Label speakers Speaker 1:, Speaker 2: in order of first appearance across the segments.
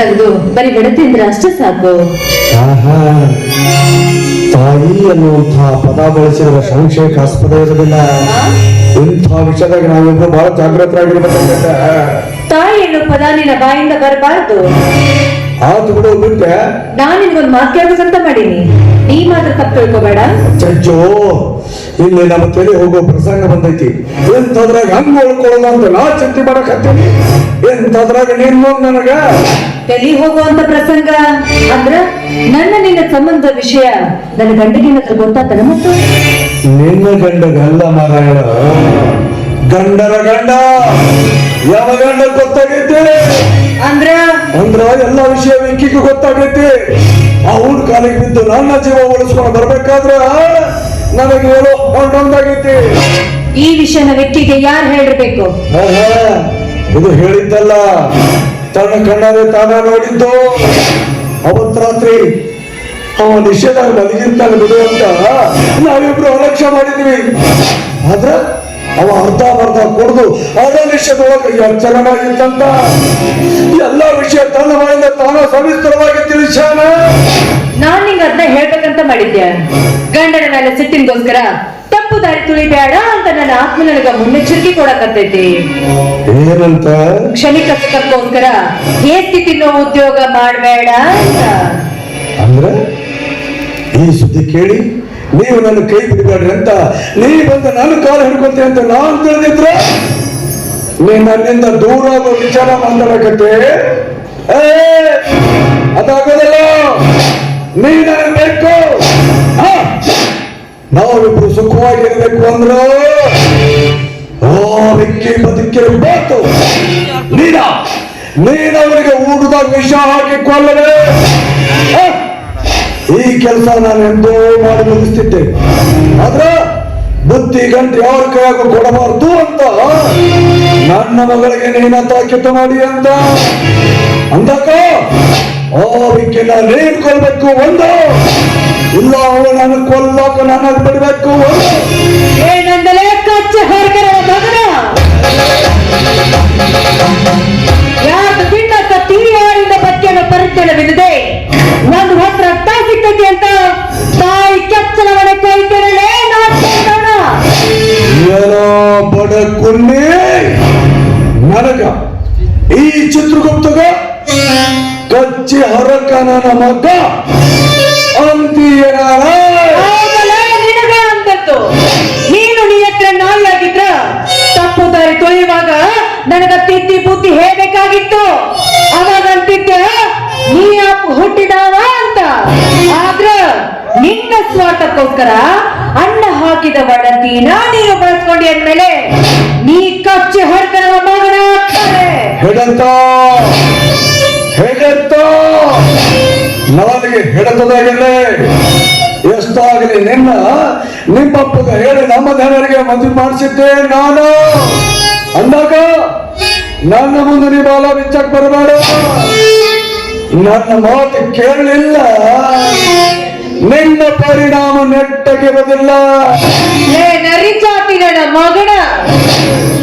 Speaker 1: ತೆಗೆದು ಬರೀ ಬಿಡತಿಂದ್ರೆ ಅಷ್ಟೇ ಸಾಕು.
Speaker 2: ಆಹಾ ತಾಯಿ ಅನ್ನುವಂತಹ ಪದ ಬಳಸಿರುವ ಸಂಶಯಕ್ಕಾಸ್ಪದ ಇರೋದಿಲ್ಲ ಇಂಥ ವಿಷಯದಾಗ ನಾವಿಬ್ರು ಬಹಳ ಜಾಗೃತರಾಗಿರ್ಬೇಕಂತ
Speaker 1: ತಾಯಿ ಎನ್ನುವ ಪದ ನಿನ್ನ ಬಾಯಿಂದ ಬರಬಾರ್ದು.
Speaker 2: ಆತು ಬಿಡು ಬಿಟ್ಟೆ.
Speaker 1: ನಾನು ನಿನ್ಗೊಂದು ಮಾತು ಕೇಳ್ಬೇಕಂತ ಮಾಡೀನಿ. ನೀ ಮಾತ್ರ ತಪ್ಪು ತಿಳ್ಕೊಬೇಡ.
Speaker 2: ಚಜ್ಜೋ ಇಲ್ಲಿ ನಮ್ಮ ತಲೆ ಹೋಗೋ ಪ್ರಸಂಗ ಬಂದೈತಿ. ಎಂತದ್ರಾಗ ಹಂಗ ಉಳ್ಕೊಳ್ಳೋದು ಅಂತ ನಾ ಚಿಂತೆ ಮಾಡಕ್ ಹತ್ತೀನಿ ಎಂತದ್ರಾಗ ನೀನ್ ನನಗ?
Speaker 1: ತಲಿ ಹೋಗುವಂತ ಪ್ರಸಂಗ? ಅಂದ್ರ ನನ್ನ ನಿನ್ನ ಸಂಬಂಧ ವಿಷಯ ನನ್ನ ಗಂಡಗಿನ ಗೊತ್ತಾತನ ಮತ್ತು?
Speaker 2: ನಿನ್ನ ಗಂಡಗಲ್ಲ ಮಾರಾಯಣ. ಗಂಡರ ಗಂಡ. ಯಾವ ಗಂಡ ಗೊತ್ತಾಗೈತಿ?
Speaker 1: ಅಂದ್ರ?
Speaker 2: ಅಂದ್ರ ಎಲ್ಲ ವಿಷಯ ವೆಂಕಿಗೆ ಗೊತ್ತಾಗೈತಿ. ಅವ್ರ ಕಾಲಿಗೆ ಬಿದ್ದು ನನ್ನ ಜೀವ ಉಳಿಸ್ಕೊಂಡು ಬರ್ಬೇಕಾದ್ರ ನನಗೆ ಏನೋ ಹೊಂಡೊಂದಾಗೈತಿ.
Speaker 1: ಈ ವಿಷಯನ ವ್ಯಕ್ತಿಗೆ ಯಾರು ಹೇಳಿರ್ಬೇಕು
Speaker 2: ಇದು ಹೇಳಿದ್ದಲ್ಲ, ತನ್ನ ಕಣ್ಣಾರೆ ತಾನ ನೋಡಿದ್ದು. ಅವತ್ ರಾತ್ರಿ ಅವ ನಿಷೇಧ ಮಲಗಿರ್ತಾನೆ ಬಿಡು ಅಂತ ನಾವಿಬ್ರು ಅಲಕ್ಷ್ಯ ಮಾಡಿದ್ವಿ. ಆದ್ರ ಅವ ಅರ್ಧ ಅರ್ಧ ಕುಡಿದು ಅದ ನಿಷೇಧವಾಗಿ ಅಚ್ಚರವಾಗಿತ್ತಂತ ಎಲ್ಲ ವಿಷಯ ತನ್ನ ಮನೆಯಿಂದ ತಾನ ಸವಿಸ್ತರವಾಗಿ ತಿಳಿಸ್ಯಾನ.
Speaker 1: ನಾನ್ ನಿಂಗ ಅದನ್ನ ಹೇಳ್ಬೇಕಂತ ಮಾಡಿದ್ದೆ ಗಂಡನ ಮೇಲೆ ಸಿಟ್ಟಿನ್ಗೋಸ್ಕರ ದಾರಿ ತುಳಿಬೇಡ ಅಂತ ನನ್ನ ಆತ್ಮ ನನಗ ಮುನ್ನೆಚ್ಚರಿಕೆ ಕೊಡಕತ್ತೈತಿ.
Speaker 2: ಏನಂತ?
Speaker 1: ಕ್ಷಣಿಕ ಸುಖಕ್ಕೋಸ್ಕರ ಏಸ್ತಿ ತಿನ್ನೋ ಉದ್ಯೋಗ ಮಾಡಬೇಡ ಅಂತ.
Speaker 2: ಅಂದ್ರೆ ಈ ಸುದ್ದಿ ಕೇಳಿ ನೀವು ನನ್ನ ಕೈ ಬಿಡಬೇಡ್ರಿ ಅಂತ. ನೀ ಬಂದ ನನ್ನ ಕಾಲು ಹಿಡ್ಕೊಂತೆ ಅಂತ ನಾನು ತಿಳಿದಿದ್ರ ನೀ ನನ್ನಿಂದ ದೂರ ಆಗೋ ವಿಚಾರ ಮಾತಾಡಕತ್ತೆ. ಅದಾಗೋದಲ್ಲ. ನೀ ನನಗೆ ಬೇಕು? ನಾವಿಬ್ರು ಸುಖವಾಗಿರ್ಬೇಕು ಅಂದ್ರ? ಓ ಬೆಕ್ಕಿ ಬದುಕಿರಬೇಕು ನೀನ ನೀನ ಊಟದ ವಿಷ ಹಾಕಿ ಕೊಲ್ಲದೆ. ಈ ಕೆಲಸ ನಾನು ಎಂದೋ ಮಾಡಿ ಮುಗಿಸ್ತಿದ್ದೆ. ಆದ್ರ ಬುದ್ಧಿ ಗಂಟೆ ಯಾರ ಕೈಯಾಗೂ ಕೊಡಬಾರ್ದು ಅಂತ. ನನ್ನ ಮಗಳಿಗೆ ನೀನಂತ ಕೆಟ್ಟ ಮಾಡಿ ಅಂತ. ಅಂದಕ ವಿಕ್ಕಿನ ನೀನ್ ಕೊಲ್ಬೇಕು ಒಂದು. ಇಲ್ಲ ಅವಳು ನನ್ನ ಕೊಲ್ಲೋಕ ನನ್ನ ಬಿಡ್ಬೇಕು ಒಂದು.
Speaker 1: ಏನಂದಲೇ ಕಚ್ಚ ಮಗನ?
Speaker 2: ನನಗ
Speaker 1: ತಿದ್ದಿ ಬುದ್ಧಿ ಹೇಳ್ಬೇಕಾಗಿತ್ತು ಅವಾಗ ಅಂತಿದ್ದೆ, ನೀ ಅಪ್ಪ ಹುಟ್ಟಿದಾವ ಅಂತ. ಆದ್ರ ನಿನ್ನ ಸ್ವಾರ್ಥಕ್ಕೋಸ್ಕರ ಅಣ್ಣ ಹಾಕಿದ ಒಡತಿನ ನೀನು ಬಳಸ್ಕೊಂಡಿ ಅಂದ್ಮೇಲೆ ನೀ ಕಚ್ಚಿ ಹೊರತನ ಮಗನ
Speaker 2: ಹೆಡಂತ ಹೆಡಂತ ನನಗೆ ಹೆಡತದಾಗಿದೆ ಎಷ್ಟಾಗಲಿ ನಿನ್ನ ನಿಮ್ಮಪ್ಪಗ ಹೇಳಿ ನಮ್ಮ ಜನರಿಗೆ ಮದುವೆ ಮಾಡಿಸಿದ್ದೆ ನಾನು. ಅಂದಾಗ ನನ್ನ ಮುಂದೆ ನೀ ಬಾಲ ಬಿಚ್ಚಕ್ ಬರಬೇಡ. ನನ್ನ ಮಾತು ಕೇಳಲಿಲ್ಲ. ನಿನ್ನ ಪರಿಣಾಮ ನೆಟ್ಟಗಿರೋದಿಲ್ಲ
Speaker 1: ಲೇ ನರಿ ಜಾತಿ ನನ್ನ ಮಗನ.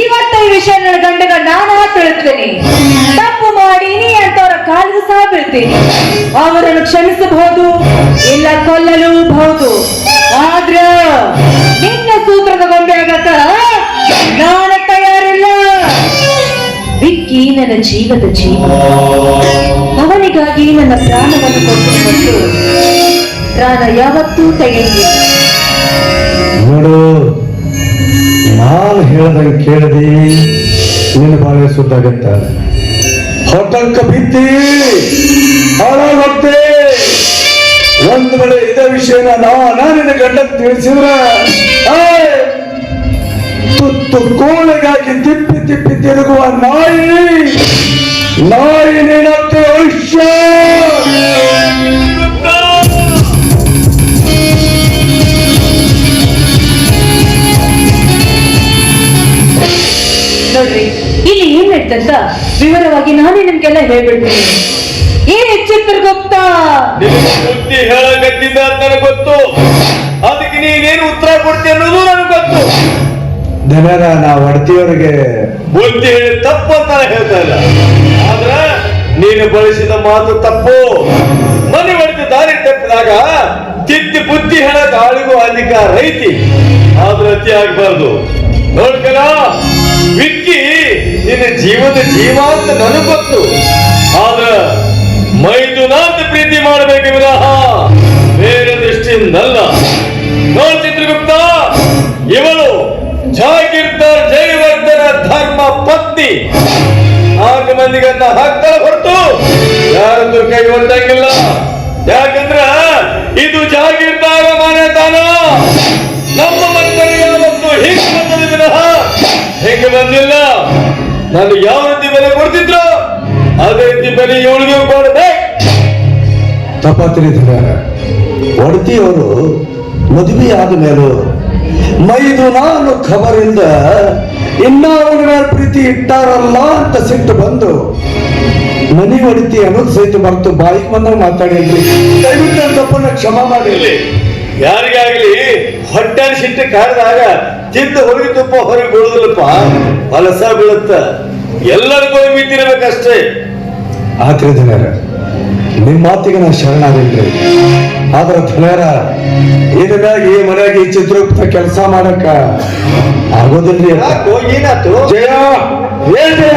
Speaker 1: ಇವತ್ತ ಈ ವಿಷಯ ಗಂಡಗ ನಾನು ತಿಳಿಸ್ತೀನಿ ತಪ್ಪು ಮಾಡೀನಿ ಅಂತವರ ಕಾಲಿಗೆ ಸಹ ಬೀಳ್ತೀನಿ. ಅವರನ್ನು ಕ್ಷಮಿಸಬಹುದು, ಇಲ್ಲ ಕೊಲ್ಲಲೂಬಹುದು ನನ್ನ ಜೀವದ ಜೀವ. ಅವನಿಗಾಗಿ ನನ್ನ ಪ್ರಾಣವನ್ನು ಕೊಟ್ಟು ಪ್ರಾಣ ಯಾವತ್ತೂ ತೆಗೆದಿಲ್ಲ
Speaker 2: ನೋಡು, ನಾನು ಹೇಳ್ದಂಗೆ ಕೇಳದಿ, ನಿನ್ನ ಬಾಳೆ ಸುದ್ದಾಗತ್ತ. ಹೊಟ್ಟಂಕ ಬಿತ್ತಿ ಹಾಳಾಗುತ್ತೆ ಒಂದು ವೇಳೆ ಇದೇ ವಿಷಯನ ನಾ ನಿನ್ನ ಗಂಡ ತಿಳಿಸಿದ್ರ ತುತ್ತು ಕೋಳಿಗಾಗಿ ತಿಪ್ಪಿ ತಿಪ್ಪಿ ತಿರುಗುವ ನಾಯಿ ನಾಯಿ
Speaker 1: ನೋಡ್ರಿ ಇಲ್ಲಿ ಏನ್ ನಡ್ತಂತ ವಿವರವಾಗಿ ನಾನೇ ನಿಮ್ಗೆಲ್ಲ ಹೇಳ್ಬಿಡ್ತೀನಿ. ಏನ್ ಚಿತ್ರಗುಪ್ತ
Speaker 3: ಗೊತ್ತಾ? ಬುದ್ಧಿ ಹೇಳಕತ್ತಿದ್ದ ಅಂತ ನನಗೆ ಗೊತ್ತು. ಅದಕ್ಕೆ ನೀನೇನು ಉತ್ತರ ಕೊಡ್ತೀನಿ ಅನ್ನೋದು ನನಗೆ ಗೊತ್ತು.
Speaker 2: ದನರ ನಾವು ಹೊಡ್ತಿಯವ್ರಿಗೆ
Speaker 3: ಬುದ್ಧಿ ಹೇಳಿ ತಪ್ಪು ಅಂತ ಹೇಳ್ತಾ ಇಲ್ಲ. ಆದ್ರೆ ನೀನು ಬಳಸಿದ ಮಾತು ತಪ್ಪು. ಮನೆ ಹೊಡೆದು ದಾರಿ ತಪ್ಪಿದಾಗ ತಿದ್ದು ಬುದ್ಧಿ ಹೇಳ ಆಳಿಗೂ ಅಧಿಕಾರ ಐತಿ. ಆದ್ರೆ ಅತಿ ಆಗ್ಬಾರ್ದು. ನೋಡ್ಕಲ, ವಿಕ್ಕಿ ನಿನ್ನ ಜೀವದ ಜೀವ ಅಂತ ನನಗ್ ಗೊತ್ತು. ಆದ್ರ ಪ್ರೀತಿ ಮಾಡಬೇಕು ವಿನಃ ಬೇರೆ ದೃಷ್ಟಿಯಿಂದಲ್ಲ. ನೋಡ್ ಮಂದಿಗನ್ನ ಹಾಕ್ತಾರ ಹೊರತು ಯಾರದ್ದು ಕೈ ಒಟ್ಟಂಗಿಲ್ಲ ಯಾಕಂದ್ರ ಇದು ಜಾಗೀರ್ದಾರ ಮನೆತನ ನಮ್ಮ ಮಕ್ಕಳಿಗೆ ಯಾವತ್ತು ಹಿಂಗ್ ಬಂದದ ವಿನಃ ಹೆಂಗೆ ಬಂದಿಲ್ಲ? ನಾನು ಯಾವ ರೀತಿ ಬೆಲೆ ಕೊಡ್ತಿದ್ರು? ಅದೇ ರೀತಿ ಬೆಲೆ ಇವಳಿಗೆ ಕೊಡದೆ
Speaker 2: ತಪ್ಪ ತಿಳಿದಿದ್ದಾರೆ ಒಡತಿಯವರು ಮದುವೆ ಆದ ಮೇಲೂ ಮೈದು ನಾನು ಖಬರಿಂದ ಇನ್ನ ಅವ್ರ ಮೇಲೆ ಪ್ರೀತಿ ಇಟ್ಟಾರಲ್ಲ ಅಂತ ಸಿಟ್ಟು ಬಂದು ಮನೆ ಹೊಡಿತಿ ಅನ್ನೋದು ಸಹಿತ ಬರ್ತು ಬಾಯಿಗೆ ಬಂದಾಗ ಮಾತಾಡಿದ್ರಿ. ದಯವಿಟ್ಟು ತಪ್ಪನ್ನ ಕ್ಷಮ
Speaker 3: ಮಾಡಿರಲಿ ಯಾರಿಗಾಗ್ಲಿ ಹೊಟ್ಟೆ ಸಿಟ್ಟು ಕಾಡಿದಾಗ ತಿಂದು ಹೊರಗೆ ತುಪ್ಪ ಹೊರಗೆ ಬೀಳುದಿಲ್ಲಪ್ಪ. ಹೊಲಸ ಬೀಳುತ್ತ. ಎಲ್ಲರಿಗೂ ಮಿತಿರಬೇಕಷ್ಟೇ
Speaker 2: ಆತ್ರಿ ಧನ್ಯರ ನಿಮ್ಮ ಮಾತಿಗೆ ನಾ ಶರಣಾದಿಲ್ರಿ ಆದ್ರ ಧನ್ಯರ ಇದ್ರಾಗ ಈ ಮನೆಯಾಗ ಈ ಚಿತ್ರಗುಪ್ತ ಕೆಲಸ ಮಾಡಕ ಆಗೋದಿಲ್ರಿ
Speaker 3: ಏನಾಯ್ತು?
Speaker 2: ಜಯ ಏನ್ ಜಯ.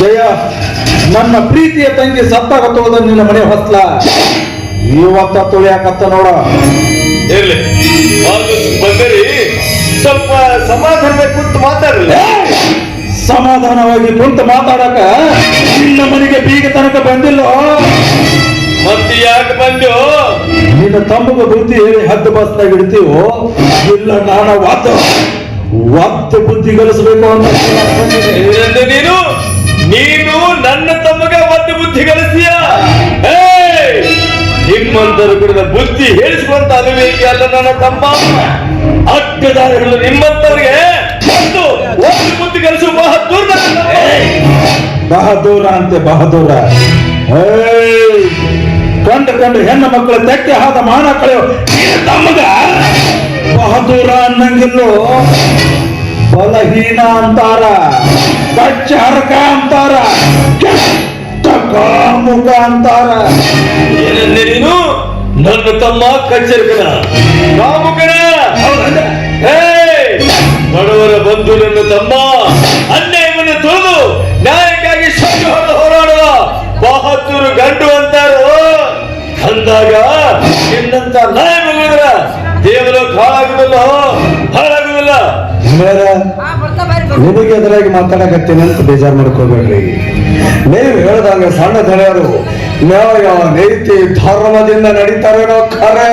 Speaker 2: ಜಯ ನನ್ನ ಪ್ರೀತಿಯ ತಂಗಿ ಸತ್ತ ತೊಳೆದ ನಿನ್ನ ಮನೆ ಹೊಸ್ಲ. ಇವತ್ತ ತುಳಿಯಾಕತ್ತ ನೋಡ.
Speaker 3: ಇರ್ಲಿ. ಬಂದರಿ. ಸ್ವಲ್ಪ ಸಮಾಧಾನ ಕುಂತು ಮಾತಾಡಲ್ಲ
Speaker 2: ಸಮಾಧಾನವಾಗಿ ಕುಂತು ಮಾತಾಡಕ ನಿನ್ನ ಮನೆಗೆ ಬೀಗ ತನಕ ಬಂದಿಲ್ಲ?
Speaker 3: ಮತ್ತೆ ಯಾಕೆ ಬಂದು
Speaker 2: ನಿನ್ನ ತಮ್ಮಗ ಬುದ್ಧಿ ಹೇಳಿ ಹದ್ದು ಬಸ್ನಾಗ ಇಡ್ತೀವೋ? ಇಲ್ಲ ನಾನು ವಾತ ವಾದ ಬುದ್ಧಿ ಗಳಿಸಬೇಕು ಅಂತ.
Speaker 3: ನೀನು? ನೀನು ನನ್ನ ತಮ್ಮಗ ಒಂದು ಬುದ್ಧಿ ಕಲಿಸಿಯ ನಿಮ್ಮಂತರ ಬಿಡದ ಬುದ್ಧಿ ಹೇಳಿಸುವಂತ ಅಲ್ಲಿ ಅಲ್ಲ ನನ್ನ ತಮ್ಮ ಅಡ್ಡದಾರಿಗಳು ನಿಮ್ಮಂತವರಿಗೆ ಒಂದು ಒಂದು ಬುದ್ಧಿ ಕಲಿಸುವ ಬಹದ್ದೂರ.
Speaker 2: ಬಹದ್ದೂರ ಅಂತೆ ಬಹದ್ದೂರ! ಕಂಡು ಕಂಡು ಹೆಣ್ಣು ಮಕ್ಕಳು ತೆಕ್ಕೆ ಹಾದ ಮಾನ ಕಳೆಯೋ ತಮ್ಮಗ. ಬಹದ್ದೂರ ಅನ್ನಂಗಿಲ್ಲೋ? ಬಲಹೀನ ಅಂತಾರ ಕಚ್ಚ ಹರಕ ಅಂತಾರ. ಕಾಮುಕ ಅಂತಾರ.
Speaker 3: ಏನಂದೆ ನೀನು ನನ್ನ ತಮ್ಮ ಕಚ್ಚರ್ಕನ. ಕಾಮುಕನ! ಬಡವರ ಬಂಧು ನನ್ನ ತಮ್ಮ. ಅನ್ಯಾಯವನ್ನು ತೊಳೆದು ನ್ಯಾಯಕ್ಕಾಗಿ ಶಕ್ತಿ ಹೊಡೆದು ಹೋರಾಡುವ ಬಹದ್ದೂರು ಗಂಡು ಅಂತಾರೋ. ಅಂದಾಗ ನಿನ್ನಂತ ನ್ಯಾಯ ಮಗಳಿದ್ರ ದೇವಲೋಕ ಹಾಳಾಗುದಿಲ್ಲ ಹಾಳಾಗುದಿಲ್ಲ
Speaker 2: ಮೇರ ನಿಮಗೆ ಎದುರಾಗಿ ಮಾತಾಡಕತ್ತೀನಿ ಅಂತ ಬೇಜಾರು ಮಾಡ್ಕೋಬೇಡ್ರಿ ನೀವು ಹೇಳ್ದಂಗ ಸಣ್ಣ ಧರೆಯರು, ಯಾವ ನೀತಿ ಧರ್ಮದಿಂದ ನಡೀತಾರೇನೋ ಖರೆ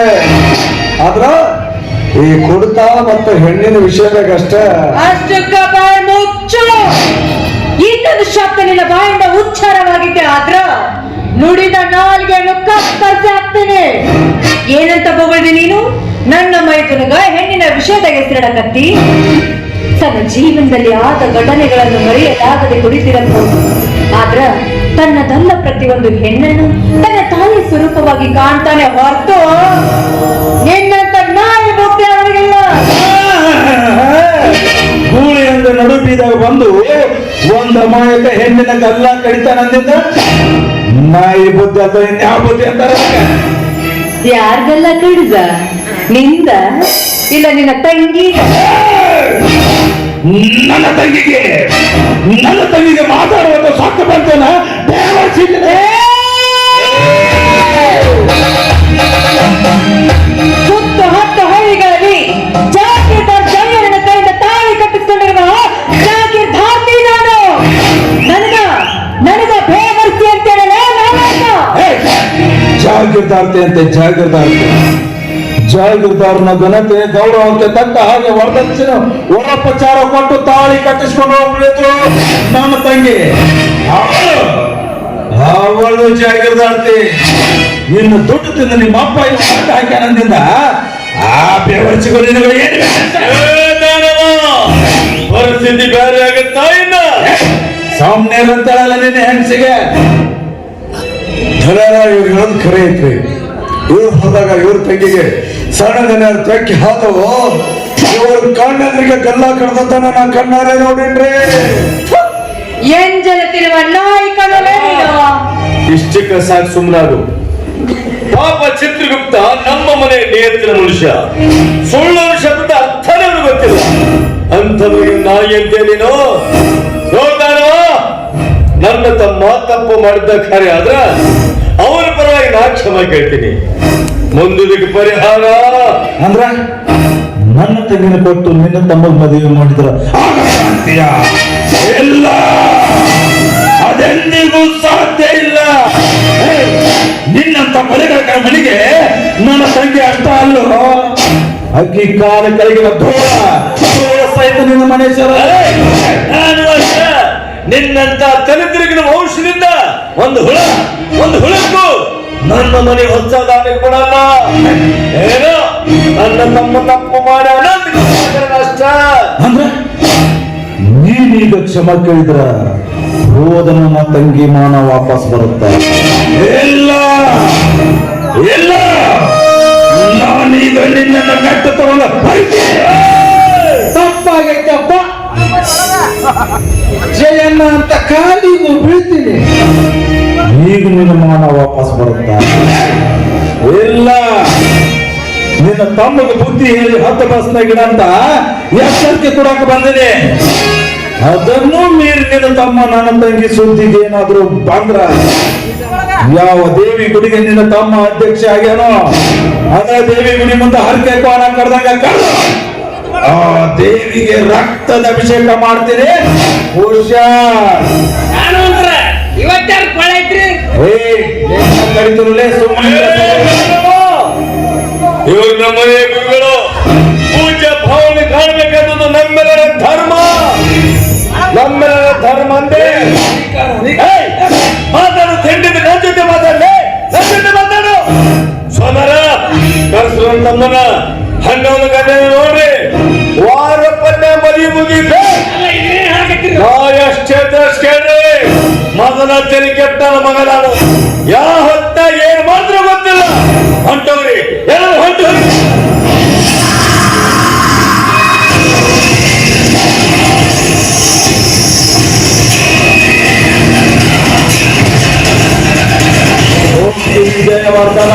Speaker 2: ಆದ್ರ ಈ ಕುಡಿತ ಮತ್ತು ಹೆಣ್ಣಿನ ವಿಷಯದಾಗಷ್ಟೇ
Speaker 1: ಇನ್ನೊಂದು ಶಬ್ದ ನಿನ್ನ ಬಾಯಿಂದ ಉಚ್ಚಾರವಾಗಿದ್ದೆ ಆದ್ರ ನುಡಿದ ನಾಲ್ಗೆಯನ್ನು ಕತ್ತರಿಸಿ ಹಾಕ್ತೇನೆ. ಏನಂತ ಬೊಗಳ್ದೆ ನೀನು? ನನ್ನ ಮೈದುನಗ ಹೆಣ್ಣಿನ ವಿಷಯದಾಗ ಹೆಸರಿಡಕತ್ತಿ. ತನ್ನ ಜೀವನದಲ್ಲಿ ಆದ ಘಟನೆಗಳನ್ನು ಮರೆಯಲಾಗದೆ ಕುಡಿತಿರಬಹುದು ಆದ್ರ ತನ್ನದಲ್ಲ ಪ್ರತಿಯೊಂದು ಹೆಣ್ಣನ್ನು ತನ್ನ ತಾಯಿ ಸ್ವರೂಪವಾಗಿ ಕಾಣ್ತಾನೆ ಹೊರತು ನಿನ್ನಂತ ನಾನು ಬುದ್ಧಿ ಅವರಿಗಿಲ್ಲ
Speaker 2: ಗೂಳಿಯಿಂದ ನಡು ಬೀದಾಗ ಬಂದು ಒಂದ ಮಾಯಕ ಹೆಣ್ಣಿನ ಗಲ್ಲ ಕಡಿತಾನಂದಿಂದ ನಾಯಿ ಬುದ್ಧಿ ಅಥವಾ ಯಾವ ಬುದ್ಧಿ ಅಂತಾರ
Speaker 1: ಯಾರ್ಗೆಲ್ಲ ಕಡಿದ ನಿಂದ? ಇಲ್ಲ ನಿನ್ನ ತಂಗಿ?
Speaker 2: ನನ್ನ ತಂಗಿಗೆ ನನ್ನ ತಂಗಿಗೆ ಮಾತಾಡುವಂತ ಸಾಕು ಬಂತೇನ?
Speaker 1: ಸುತ್ತ ಹತ್ತು ಹಳ್ಳಿಗಳಲ್ಲಿ ಜಾಗೀರ್ದಾರ್ ಜಯರನ ಕೈಯಿಂದ ತಾಳಿ ಕಟ್ಟಿಸಿಕೊಂಡಿರುವ ಜಾಗೀರ್ ಧಾರ್ತಿ ನಾನು. ನನಗ ನನಗ ಬೇವರ್ತಿ ಅಂತೇಳಲ್ಲ
Speaker 2: ಜಾಗೀರ್ದಾರ್ತೆ ಅಂತೆ ಜಾಗೀರ್ದಾರ್ತೆ ಜಾಗೀರ್ದಾರ್ನ ಘನತೆ ಗೌರವಕ್ಕೆ ತಕ್ಕ ಹಾಗೆ ವರದಕ್ಷಿಣ ವರಪಚಾರ ಕೊಟ್ಟು ತಾಳಿ ಕಟ್ಟಿಸ್ಕೊಂಡು ಹೋಗ್ಬಿಡಿದ್ರು ನನ್ನ ತಂಗಿ. ಅವಳು ಜಾಗೀರ್ದಾರ್ತೆ ಇನ್ನು ದುಡ್ಡು ತಿಂದು ನಿಮ್ಮ ಅಪ್ಪ ಮಟ್ಟ ಹಾಕ್ಯಾನಂದಿಂದ ಆ ಬೆವರ್ಚಿಗೂ ನಿನಗೆ ಏನು!
Speaker 3: ಪರಿಸ್ಥಿತಿ ಬೇರೆ ಆಗುತ್ತಾ ಇನ್ನ?
Speaker 2: ಸಾಮ್ನೆ ಅಂತಾಳಲ್ಲ ನಿನ್ನ ಹೆಂಗಸಿಗೆ? ಧನರ ಇವ್ರು ಹೇಳೋದು ಖರೆ ಐತ್ರಿ ಇವ್ರು ಹೋದಾಗ ಇವ್ರ ತಂಗಿಗೆ ಸಣ್ಣದನ್ನ ಅರ್ಥಕ್ಕೆ ಹಾದವು ಇವರು ಕಣ್ಣದ್ರಿಗೆ ಗಲ್ಲ ಕಡ್ದತನ ನಾ ಕಣ್ಣಾರೆ ನೋಡಿನ್ರಿ.
Speaker 1: ಇಷ್ಟಕ್ಕ ನೀನು
Speaker 3: ಇಷ್ಟಕ್ಕೆ ಸಾಕು ಸುಮ್ಮನಾಗು ಪಾಪ ಚಿತ್ರಗುಪ್ತ ನಮ್ಮ ಮನೆ ನೇತ್ರ ಮನುಷ್ಯ. ಸುಳ್ಳು ಶಬ್ದ ಅರ್ಥನೇ ಗೊತ್ತಿಲ್ಲ. ಅಂಥವ್ರಿಗೆ ನಾಯಿ ಅಂತೇ ನೀನು. ನೋಡ್ತಾನೋ ನನ್ನ ತಮ್ಮ ತಪ್ಪು ಮಾಡಿದ್ದ ಖರೆ ಆದ್ರ ಅವರ ಪರವಾಗಿ ನಾ ಕ್ಷಮ ಕೇಳ್ತೀನಿ. ಮುಂದಿದಕ್ಕೆ ಪರಿಹಾರ.
Speaker 4: ಅಂದ್ರ ನನ್ನ ತೆಂಗಿನ ಕೊಟ್ಟು ನಿನ್ನ ತಮ್ಮ ಮದುವೆ ಮಾಡಿದ್ರ
Speaker 2: ಇಲ್ಲ. ಅದೆಂದಿಗೂ ಸಾಧ್ಯ ಇಲ್ಲ.
Speaker 4: ನಿನ್ನಂತ ಮನೆಗಳ ಮನೆಗೆ ನನ್ನ ತಂಗಿ ಅಷ್ಟ ಅಲ್ಲೋ. ಅಕ್ಕಿ ಕಾಲ ಕೆಳಗಿನ ಧೂಳ ಧೂಳ ಸಹಿತ ನಿನ್ನ ಮನೆ ಸೇರ.
Speaker 3: ನಾನು ಅಷ್ಟೇ. ನಿನ್ನಂತ ತಲೆತಿರುಗಿನ ವಂಶದಿಂದ ಒಂದು ಹುಳ ಒಂದು ಹುಳಕ್ಕೂ ನನ್ನ ಮನೆ ಹೊಸದಾನಿಗೆ ಕೊಡಲ್ಲ ಏನೋ? ನನ್ನ ತಮ್ಮ ತಪ್ಪು ಮಾಡಿ ಅಷ್ಟ.
Speaker 4: ಅಂದ್ರೆ ನೀನೀಗ ಕ್ಷಮ ಕೇಳಿದ್ರ ಹೋದ ನಮ್ಮ ತಂಗಿ ಮಾನ ವಾಪಸ್ ಬರುತ್ತ.
Speaker 2: ಇಲ್ಲ. ಇಲ್ಲ. ನಾನೀಗ ನಿನ್ನ ಕಟ್ಟು ತಗೊಂಡ
Speaker 4: ತಪ್ಪಾಗೈತಪ್ಪ ಜಯಣ್ಣ ಅಂತ ಕಾಲಿಗೂ ಬೀಳ್ತೀನಿ. ಈಗ ನಿನ್ನ ಮಾನ ವಾಪಸ್ ಬರುತ್ತ? ಇಲ್ಲ. ನಿನ್ನ ತಮ್ಮಗ ಬುದ್ಧಿ ಹೇಳಿ ಹತ್ತು ಬಸ್ನಾಗಿಡ ಅಂತ ಎಚ್ಚರಿಕೆ ಕೊಡಕ್ ಬಂದಿದೆ. ಅದನ್ನು ಮೀರಿ ನಿನ್ನ ತಮ್ಮ ನನ್ನ ತಂಗಿ ಸುದ್ದಿಗೆ ಏನಾದ್ರೂ ಬಂದ್ರ ಯಾವ ದೇವಿ ಗುಡಿಗೆ ನಿನ್ನ ತಮ್ಮ ಅಧ್ಯಕ್ಷ ಆಗ್ಯಾನೋ, ಅದ ದೇವಿ ಗುಡಿ ಮುಂದೆ ಹರಕೆ ಕೋಣ ಕಡ್ದು ಆ ದೇವಿಗೆ ರಕ್ತದ ಅಭಿಷೇಕ ಮಾಡ್ತೀನಿ. ಹುಷಾರ್.
Speaker 1: ಇವತ್ತಾರು ಕೊಳೈತ್ರಿ
Speaker 4: ಏ ಕಡಿತರಲ್ಲೇ ಸುಮ್ಮನೆ
Speaker 3: ಇವರು ನಮ್ಮನೆ ಗುರುಗಳು ಪೂಜ್ಯ ಭಾವನೆ ನಮ್ಮೆಲ್ಲರ ಧರ್ಮ. ನಮ್ಮೆಲ್ಲರ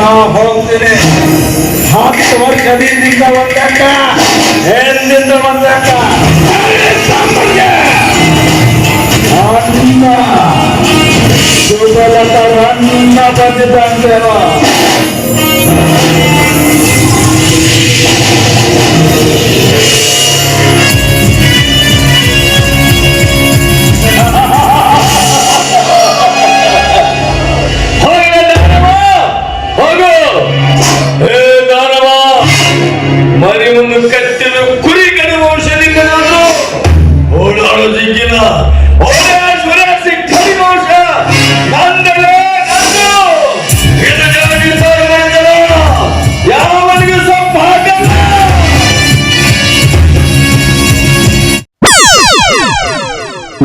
Speaker 4: ವಿಜಯವರ್ಧನ ಹೋಗ್ತೀನಿ ಹತ್ತು ವರ್ಷದಿಂದ ಒಂದಕ್ಕ ಹೆಣ್ಣಿಂದ ಒಂದಕ್ಕ ಅನ್ನ ಸುಬಲತ ರನ್ನ ಬಂದಿದ್ದಂತೇನೋ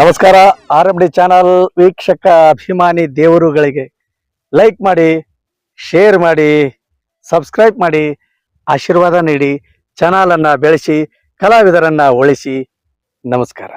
Speaker 5: ನಮಸ್ಕಾರ. ಆರ್ ಎಂ ಡಿ ಚಾನಲ್ ವೀಕ್ಷಕ ಅಭಿಮಾನಿ ದೇವರುಗಳಿಗೆ ಲೈಕ್ ಮಾಡಿ ಶೇರ್ ಮಾಡಿ ಸಬ್ಸ್ಕ್ರೈಬ್ ಮಾಡಿ, ಆಶೀರ್ವಾದ ನೀಡಿ, ಚಾನಲನ್ನು ಬೆಳೆಸಿ, ಕಲಾವಿದರನ್ನು ಉಳಿಸಿ, ನಮಸ್ಕಾರ.